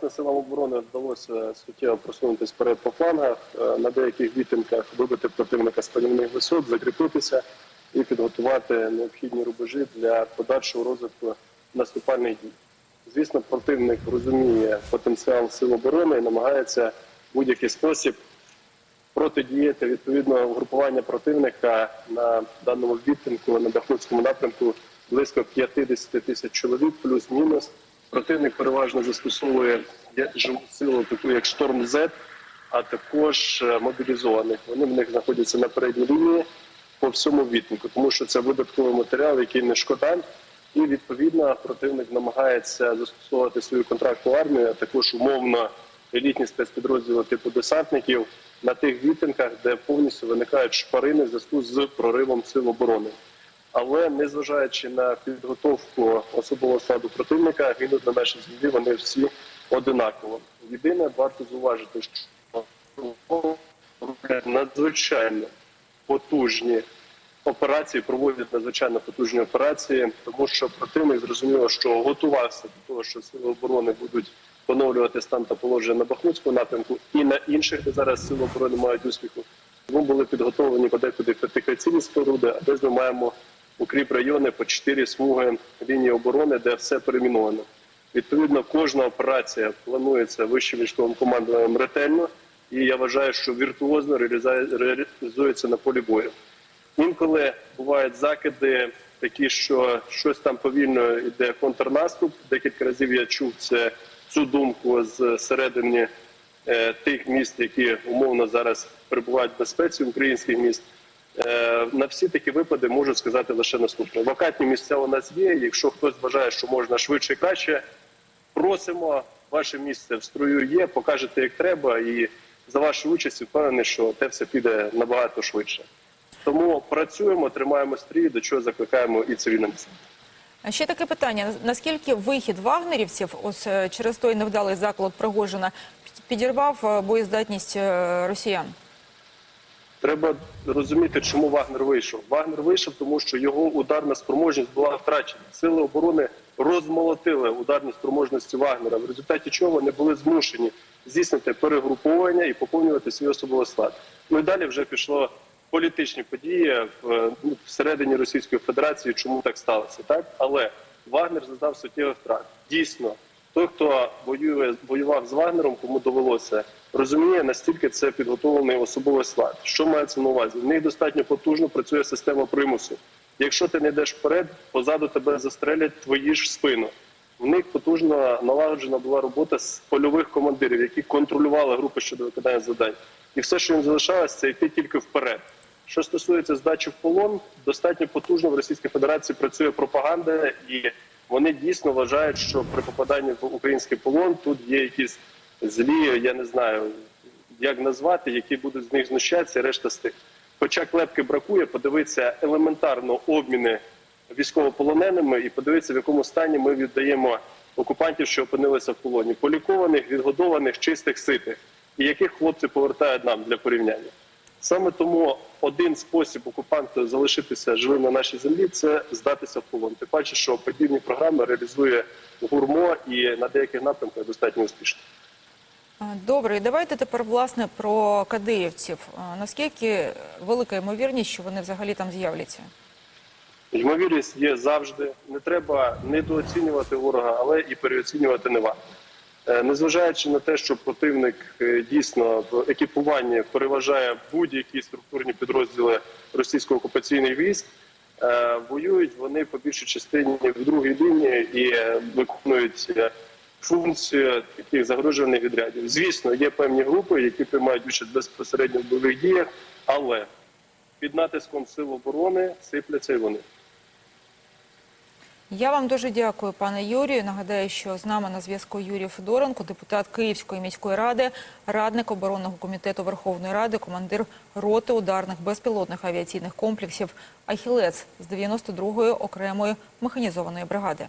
власне силам оборони вдалося суттєво просунутися вперед по флангах, е, на деяких відтинках вибити противника з панівних висот, закріпитися і підготувати необхідні рубежі для подальшого розвитку наступальних дій. Звісно, противник розуміє потенціал сил оборони і намагається в будь-який спосіб протидіяти відповідно угрупування противника на даному відтинку на Бахмутському напрямку близько 50 тисяч чоловік, плюс-мінус. Противник переважно застосовує живу силу, таку як шторм Z, а також е, мобілізованих. Вони в них знаходяться на передній лінії по всьому відтинку, тому що це видатковий матеріал, який не шкода. І відповідно противник намагається застосовувати свою контрактну армію, а також умовно елітні спецпідрозділи типу десантників на тих відтинках, де повністю виникають шпарини в зв'язку з проривом сил оборони. Але незважаючи на підготовку особового складу противника, гинуть на нашій землі вони всі одинаково. Єдине, варто зауважити, що надзвичайно потужні операції, проводять надзвичайно потужні операції, тому що противник зрозуміло, що готувався до того, що сили оборони будуть поновлювати стан та положення на Бахмутському напрямку і на інших, де зараз сили оборони мають успіху. Тому були підготовлені подекуди фортифікаційні споруди, а десь ми маємо укріп райони по чотири смуги лінії оборони, де все переміновано. Відповідно, кожна операція планується вищим військовим командуванням ретельно, і я вважаю, що віртуозно реалізується на полі бою. Інколи бувають закиди такі, що щось там повільно йде контрнаступ. Декілька разів я чув це цю думку з середини е, тих міст, які умовно зараз перебувають в безпеці українських міст. Е, на всі такі випади можу сказати лише наступне: вакантні місця у нас є. Якщо хтось вважає, що можна швидше і краще, просимо ваше місце в строю є, покажете як треба, і за вашу участь впевнений, що те все піде набагато швидше. Тому працюємо, тримаємо стрій, до чого закликаємо і населення. А Ще таке питання: наскільки вихід вагнерівців, ось е, через той невдалий заклад Пригожина, підірвав е, боєздатність росіян? Треба розуміти, чому Вагнер вийшов. Вагнер вийшов, тому що його ударна спроможність була втрачена. Сили оборони розмолотили ударні спроможності Вагнера, в результаті чого вони були змушені здійснити перегруповування і поповнювати свій особовий склад. Ну і далі вже пішло політичні події ну, всередині Російської Федерації, чому так сталося, так але Вагнер зазнав суттєвих втрат. Дійсно, той, хто воює, воював з Вагнером, кому довелося, розуміє, настільки це підготовлений особовий склад. Що мається на увазі? В них достатньо потужно працює система примусу. Якщо ти не йдеш вперед, позаду тебе застрелять твої ж спину. В них потужно налагоджена була робота з польових командирів, які контролювали групи щодо виконання завдань. І все, що їм залишалось, це йти тільки вперед. Що стосується здачі в полон, достатньо потужно в Російській Федерації працює пропаганда, і вони дійсно вважають, що при попаданні в український полон тут є якісь злі, я не знаю, як назвати, які будуть з них знущатися, решта з тих. Хоча клепки бракує, подивитися елементарно обміни військовополоненими і подивитися, в якому стані ми віддаємо окупантів, що опинилися в полоні, полікованих, відгодованих, чистих, ситих, і яких хлопці повертають нам для порівняння. Саме тому один спосіб окупанту залишитися живим на нашій землі це здатися в полон. Ти бачиш, що подібні програми реалізує гурмо і на деяких напрямках достатньо успішно. Добре, і давайте тепер власне про кадиївців. Наскільки велика ймовірність, що вони взагалі там з'являться? Ймовірність є завжди. Не треба недооцінювати ворога, але і переоцінювати не варто. Е, Незважаючи на те, що противник е, дійсно в екіпуванні переважає будь-які структурні підрозділи російсько-окупаційних військ, е, воюють вони по більшій частині в другій лінії і виконують функцію таких загрожуваних відрядів. Звісно, є певні групи, які приймають участь безпосередньо в бойових діях, але під натиском сил оборони сипляться і вони. Я вам дуже дякую, пане Юрію. Нагадаю, що з нами на зв'язку Юрій Федоренко, депутат Київської міської ради, радник оборонного комітету Верховної Ради, командир роти ударних безпілотних авіаційних комплексів Ахілець з 92-ї окремої механізованої бригади.